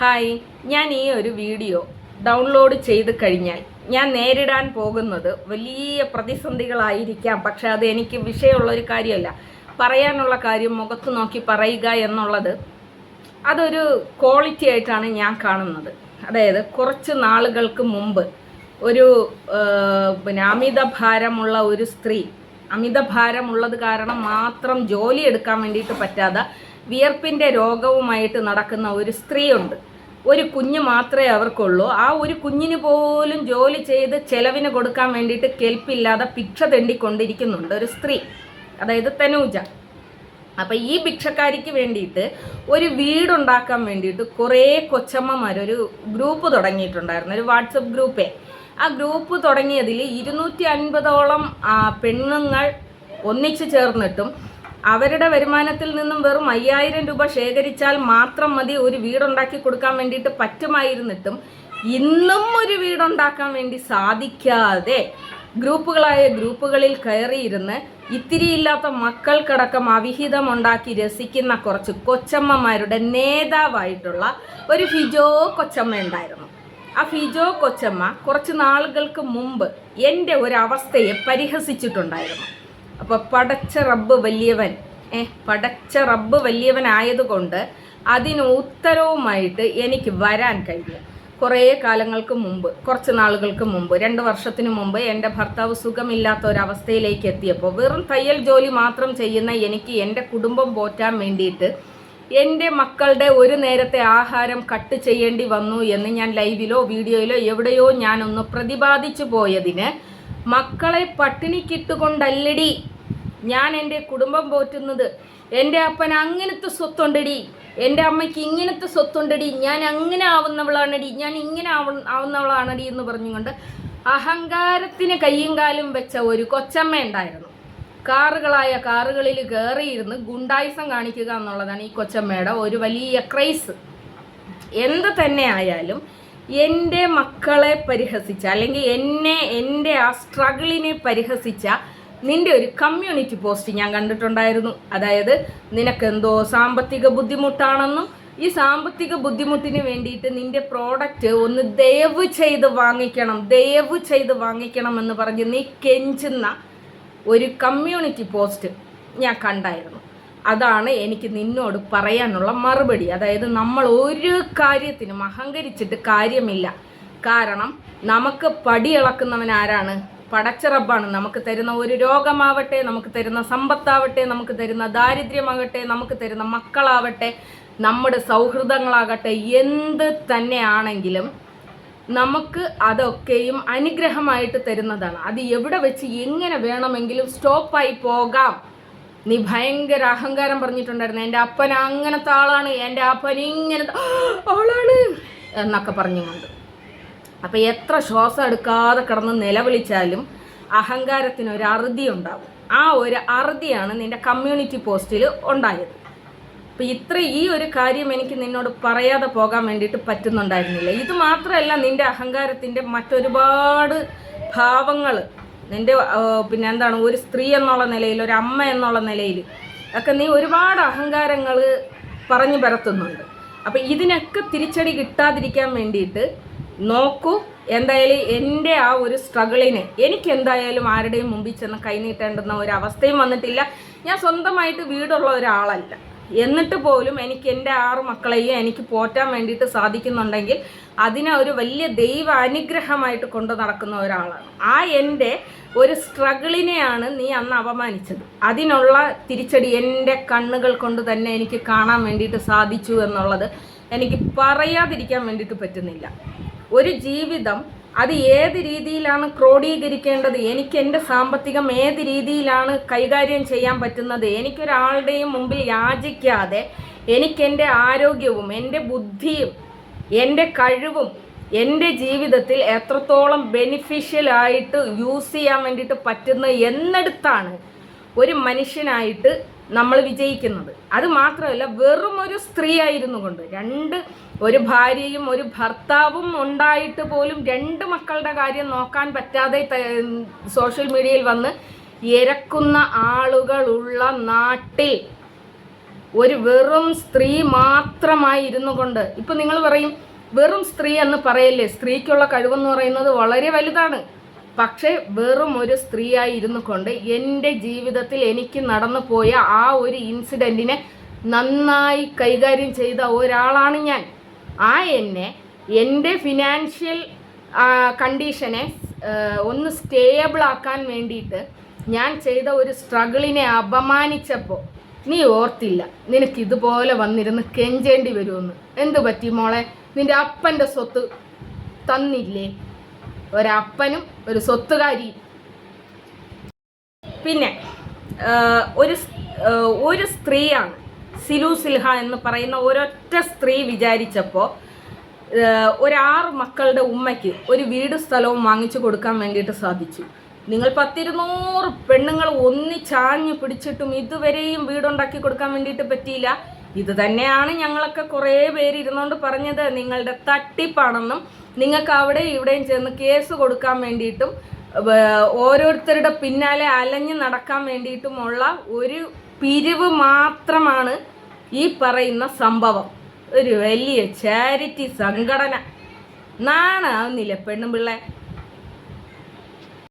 Hi ഞാൻ ഈ ഒരു വീഡിയോ ഡൗൺലോഡ് ചെയ്ത് കഴിഞ്ഞാൽ ഞാൻ നേരിടാൻ പോകുന്നത് വലിയ പ്രതിസന്ധികളായിരിക്കാം. പക്ഷെ അത് എനിക്ക് വിഷയമുള്ള ഒരു കാര്യമല്ല. പറയാനുള്ള കാര്യം മുഖത്ത് നോക്കി പറയുക എന്നുള്ളത് അതൊരു ക്വാളിറ്റി ആയിട്ടാണ് ഞാൻ കാണുന്നത്. അതായത് കുറച്ച് നാളുകൾക്ക് മുമ്പ് ഒരു പിന്നെ അമിത ഭാരമുള്ള ഒരു സ്ത്രീ അമിത ഭാരമുള്ളത് കാരണം മാത്രം ജോലി എടുക്കാൻ വേണ്ടിയിട്ട് പറ്റാതെ വിയർപ്പിന്റെ രോഗവുമായിട്ട് നടക്കുന്ന ഒരു സ്ത്രീയുണ്ട്. ഒരു കുഞ്ഞ് മാത്രമേ അവർക്കുള്ളൂ. ആ ഒരു കുഞ്ഞിന് പോലും ജോലി ചെയ്ത് ചെലവിന് കൊടുക്കാൻ വേണ്ടിയിട്ട് കെൽപ്പില്ലാതെ ഭിക്ഷ തെണ്ടിക്കൊണ്ടിരിക്കുന്നുണ്ട് ഒരു സ്ത്രീ. അതായത് തനൂജ. അപ്പം ഈ ഭിക്ഷക്കാരിക്ക് വേണ്ടിയിട്ട് ഒരു വീടുണ്ടാക്കാൻ വേണ്ടിയിട്ട് കുറേ കൊച്ചമ്മമാർ ഒരു ഗ്രൂപ്പ് തുടങ്ങിയിട്ടുണ്ടായിരുന്നു ഒരു വാട്സപ്പ് ഗ്രൂപ്പേ. ആ ഗ്രൂപ്പ് തുടങ്ങിയതിൽ ഇരുന്നൂറ്റി അൻപതോളം പെണ്ണുങ്ങൾ ഒന്നിച്ചു ചേർന്നിട്ടും അവരുടെ വരുമാനത്തിൽ നിന്നും വെറും അയ്യായിരം രൂപ ശേഖരിച്ചാൽ മാത്രം മതി ഒരു വീടുണ്ടാക്കി കൊടുക്കാൻ വേണ്ടിയിട്ട് പറ്റുമായിരുന്നിട്ടും ഇന്നും ഒരു വീടുണ്ടാക്കാൻ വേണ്ടി സാധിക്കാതെ ഗ്രൂപ്പുകളായ ഗ്രൂപ്പുകളിൽ കയറിയിരുന്ന് ഇത്തിരിയില്ലാത്ത മക്കൾക്കടക്കം അവിഹിതമുണ്ടാക്കി രസിക്കുന്ന കുറച്ച് കൊച്ചമ്മമാരുടെ നേതാവായിട്ടുള്ള ഒരു ഫിജോ കൊച്ചമ്മ ഉണ്ടായിരുന്നു. ആ ഫിജോ കൊച്ചമ്മ കുറച്ച് നാളുകൾക്ക് മുമ്പ് എന്റെ ഒരു അവസ്ഥയെ പരിഹസിച്ചിട്ടുണ്ടായിരുന്നു. അപ്പോൾ പടച്ച റബ്ബ് വലിയവൻ ഏ പടച്ച റബ്ബ് വലിയവനായതുകൊണ്ട് അതിന് ഉത്തരവുമായിട്ട് എനിക്ക് വരാൻ കഴിയും. കുറേ കാലങ്ങൾക്ക് മുമ്പ് കുറച്ച് നാളുകൾക്ക് മുമ്പ് രണ്ട് വർഷത്തിന് മുമ്പ് എന്റെ ഭർത്താവ് സുഖമില്ലാത്ത ഒരവസ്ഥയിലേക്ക് എത്തിയപ്പോൾ വെറും തയ്യൽ ജോലി മാത്രം ചെയ്യുന്ന എനിക്ക് എന്റെ കുടുംബം പോറ്റാൻ വേണ്ടിയിട്ട് എന്റെ മക്കളുടെ ഒരു നേരത്തെ ആഹാരം കട്ട് ചെയ്യേണ്ടി വന്നു എന്ന് ഞാൻ ലൈവിലോ വീഡിയോയിലോ എവിടെയോ ഞാനൊന്ന് പ്രതിപാദിച്ചു പോയതിന് മക്കളെ പട്ടിണിക്കിട്ടുകൊണ്ടല്ലടി. ഞാൻ എന്റെ കുടുംബം പോറ്റുന്നത് എന്റെ അപ്പൻ അങ്ങനത്തെ സ്വത്തുണ്ടടി. എന്റെ അമ്മയ്ക്ക് ഇങ്ങനത്തെ സ്വത്തുണ്ടടി. ഞാൻ അങ്ങനെ ആവുന്നവളാണടി. ഞാൻ ഇങ്ങനെ ആവ ആവുന്നവളാണടി എന്ന് പറഞ്ഞുകൊണ്ട് അഹങ്കാരത്തിന് കയ്യും കാലും വെച്ച ഒരു കൊച്ചമ്മ ഉണ്ടായിരുന്നു. കാറുകളായ കാറുകളിൽ കയറിയിരുന്ന് ഗുണ്ടായിസം കാണിക്കുക എന്നുള്ളതാണ് ഈ കൊച്ചമ്മയുടെ ഒരു വലിയ ക്രൈസ്. എന്ത് തന്നെ ആയാലും എന്റെ മക്കളെ പരിഹസിച്ച അല്ലെങ്കിൽ എന്നെ എന്റെ ആ സ്ട്രഗിളിനെ പരിഹസിച്ച നിന്റെ ഒരു കമ്മ്യൂണിറ്റി പോസ്റ്റ് ഞാൻ കണ്ടിട്ടുണ്ടായിരുന്നു. അതായത് നിനക്ക് എന്തോ സാമ്പത്തിക ബുദ്ധിമുട്ടാണെന്നും ഈ സാമ്പത്തിക ബുദ്ധിമുട്ടിന് വേണ്ടിയിട്ട് നിന്റെ പ്രോഡക്റ്റ് ഒന്ന് ദയവ് ചെയ്ത് വാങ്ങിക്കണം ദയവ് ചെയ്ത് വാങ്ങിക്കണം എന്ന് പറഞ്ഞ് നീ കെഞ്ചുന്ന ഒരു കമ്മ്യൂണിറ്റി പോസ്റ്റ് ഞാൻ കണ്ടായിരുന്നു. അതാണ് എനിക്ക് നിന്നോട് പറയാനുള്ള മറുപടി. അതായത് നമ്മൾ ഒരു കാര്യത്തിനും അഹങ്കരിച്ചിട്ട് കാര്യമില്ല. കാരണം നമുക്ക് പടിയിളക്കുന്നവൻ ആരാണ്? പടച്ചിറപ്പാണ് നമുക്ക് തരുന്ന ഒരു രോഗമാവട്ടെ നമുക്ക് തരുന്ന സമ്പത്താവട്ടെ നമുക്ക് തരുന്ന ദാരിദ്ര്യമാകട്ടെ നമുക്ക് തരുന്ന മക്കളാവട്ടെ നമ്മുടെ സൗഹൃദങ്ങളാകട്ടെ എന്ത് തന്നെയാണെങ്കിലും നമുക്ക് അതൊക്കെയും അനുഗ്രഹമായിട്ട് തരുന്നതാണ്. അത് എവിടെ വെച്ച് എങ്ങനെ വേണമെങ്കിലും സ്റ്റോപ്പായി പോകാം. നീ ഭയങ്കര അഹങ്കാരം പറഞ്ഞിട്ടുണ്ടായിരുന്നു. എന്റെ അപ്പൻ അങ്ങനത്തെ ആളാണ്. എന്റെ അപ്പൻ ഇങ്ങനത്തെ ആളാണ് എന്നൊക്കെ പറഞ്ഞുകൊണ്ട്. അപ്പം എത്ര ശ്വാസം എടുക്കാതെ കിടന്ന് നിലവിളിച്ചാലും അഹങ്കാരത്തിന് ഒരു അറുതി ഉണ്ടാവും. ആ ഒരു അറുതിയാണ് നിന്റെ കമ്മ്യൂണിറ്റി പോസ്റ്റിൽ ഉണ്ടായത്. അപ്പം ഇത്ര ഈ ഒരു കാര്യം എനിക്ക് നിന്നോട് പറയാതെ പോകാൻ വേണ്ടിയിട്ട് പറ്റുന്നുണ്ടായിരുന്നില്ല. ഇത് മാത്രമല്ല നിന്റെ അഹങ്കാരത്തിന്റെ മറ്റൊരുപാട് ഭാവങ്ങൾ നിന്റെ പിന്നെ എന്താണ് ഒരു സ്ത്രീ എന്നുള്ള നിലയിൽ ഒരു അമ്മ എന്നുള്ള നിലയിൽ ഒക്കെ നീ ഒരുപാട് അഹങ്കാരങ്ങൾ പറഞ്ഞു പരത്തുന്നുണ്ട്. അപ്പം ഇതിനൊക്കെ തിരിച്ചടി കിട്ടാതിരിക്കാൻ വേണ്ടിയിട്ട് നോക്കൂ എന്തായാലും എന്റെ ആ ഒരു സ്ട്രഗിളിനെ എനിക്ക് എന്തായാലും ആരുടെയും മുമ്പിൽ ചെന്ന് കൈനീട്ടേണ്ടുന്ന ഒരു അവസ്ഥയും വന്നിട്ടില്ല. ഞാൻ സ്വന്തമായിട്ട് വീടുള്ള ഒരാളല്ല. എന്നിട്ട് പോലും എനിക്ക് എന്റെ ആറ് മക്കളെയും എനിക്ക് പോറ്റാൻ വേണ്ടിയിട്ട് സാധിക്കുന്നുണ്ടെങ്കിൽ അതിനെ ഒരു വലിയ ദൈവ അനുഗ്രഹമായിട്ട് കൊണ്ടു നടക്കുന്ന ഒരാളാണ്. ആ എന്റെ ഒരു സ്ട്രഗിളിനെയാണ് നീ അന്ന് അപമാനിച്ചത്. അതിനുള്ള തിരിച്ചടി എന്റെ കണ്ണുകൾ കൊണ്ട് തന്നെ എനിക്ക് കാണാൻ വേണ്ടിയിട്ട് സാധിച്ചു എന്നുള്ളത് എനിക്ക് പറയാതിരിക്കാൻ വേണ്ടിയിട്ട് പറ്റുന്നില്ല. ഒരു ജീവിതം അത് ഏത് രീതിയിലാണ് ക്രോഡീകരിക്കേണ്ടത്? എനിക്ക് എന്റെ സാമ്പത്തികം ഏത് രീതിയിലാണ് കൈകാര്യം ചെയ്യാൻ പറ്റുന്നത്? എനിക്കൊരാളുടെയും മുമ്പിൽ യാചിക്കാതെ എനിക്ക് എന്റെ ആരോഗ്യവും എന്റെ ബുദ്ധിയും എന്റെ കഴിവും എന്റെ ജീവിതത്തിൽ എത്രത്തോളം ബെനിഫിഷ്യൽ ആയിട്ട് യൂസ് ചെയ്യാൻ വേണ്ടിയിട്ട് പറ്റുന്ന എന്നിടത്താണ് ഒരു മനുഷ്യനായിട്ട് നമ്മൾ വിജയിക്കുന്നത്. അത് മാത്രമല്ല വെറും ഒരു സ്ത്രീ ആയിരുന്നു കൊണ്ട് രണ്ട് ഒരു ഭാര്യയും ഒരു ഭർത്താവും ഉണ്ടായിട്ട് പോലും രണ്ട് മക്കളുടെ കാര്യം നോക്കാൻ പറ്റാതെ സോഷ്യൽ മീഡിയയിൽ വന്ന് ഇരക്കുന്ന ആളുകളുള്ള നാട്ടിൽ ഒരു വെറും സ്ത്രീ മാത്രമായി ഇരുന്നു കൊണ്ട്. ഇപ്പൊ നിങ്ങൾ പറയും വെറും സ്ത്രീ എന്ന് പറയല്ലേ? സ്ത്രീക്കുള്ള കഴിവെന്ന് പറയുന്നത് വളരെ വലുതാണ്. പക്ഷേ വെറും ഒരു സ്ത്രീയായി ഇരുന്നു കൊണ്ട് എന്റെ ജീവിതത്തിൽ എനിക്ക് നടന്നു പോയ ആ ഒരു ഇൻസിഡന്റിനെ നന്നായി കൈകാര്യം ചെയ്ത ഒരാളാണ് ഞാൻ. ആ എന്നെ എന്റെ ഫിനാൻഷ്യൽ കണ്ടീഷനെ ഒന്ന് സ്റ്റേബിൾ ആക്കാൻ വേണ്ടിയിട്ട് ഞാൻ ചെയ്ത ഒരു സ്ട്രഗിളിനെ അപമാനിച്ചപ്പോൾ നീ ഓർത്തില്ല നിനക്ക് ഇതുപോലെ വന്നിരുന്ന് കെഞ്ചേണ്ടി വരുമെന്ന്. എന്തു പറ്റി മോളെ? നിന്റെ അപ്പന്റെ സ്വത്ത് തന്നില്ലേ? ഒരപ്പനും ഒരു സ്വത്തുകാരിയും. പിന്നെ ഒരു ഒരു സ്ത്രീയാണ് സിലു സിൽഹ എന്ന് പറയുന്ന ഒരൊറ്റ സ്ത്രീ വിചാരിച്ചപ്പോൾ ഒരാറ് മക്കളുടെ ഉമ്മയ്ക്ക് ഒരു വീട് സ്ഥലവും വാങ്ങിച്ചു കൊടുക്കാൻ വേണ്ടിയിട്ട് സാധിച്ചു. നിങ്ങൾ പത്തിരുന്നൂറ് പെണ്ണുങ്ങൾ ഒന്നിച്ചാഞ്ഞു പിടിച്ചിട്ടും ഇതുവരെയും വീടുണ്ടാക്കി കൊടുക്കാൻ വേണ്ടിയിട്ട് പറ്റിയില്ല. ഇത് തന്നെയാണ് ഞങ്ങളൊക്കെ കുറേ പേര് ഇരുന്നുകൊണ്ട് പറഞ്ഞത്. നിങ്ങളുടെ തട്ടിപ്പാണെന്നും നിങ്ങൾക്ക് അവിടെ ഇവിടെയും ചെന്ന് കേസ് കൊടുക്കാൻ വേണ്ടിയിട്ടും ഓരോരുത്തരുടെ പിന്നാലെ അലഞ്ഞു നടക്കാൻ വേണ്ടിയിട്ടുമുള്ള ഒരു പിരിവ് മാത്രമാണ് ഈ പറയുന്ന സംഭവം. ഒരു വലിയ ചാരിറ്റി സംഘടന. നാണാവുന്നില്ല പെണ്ണുപിള്ളെ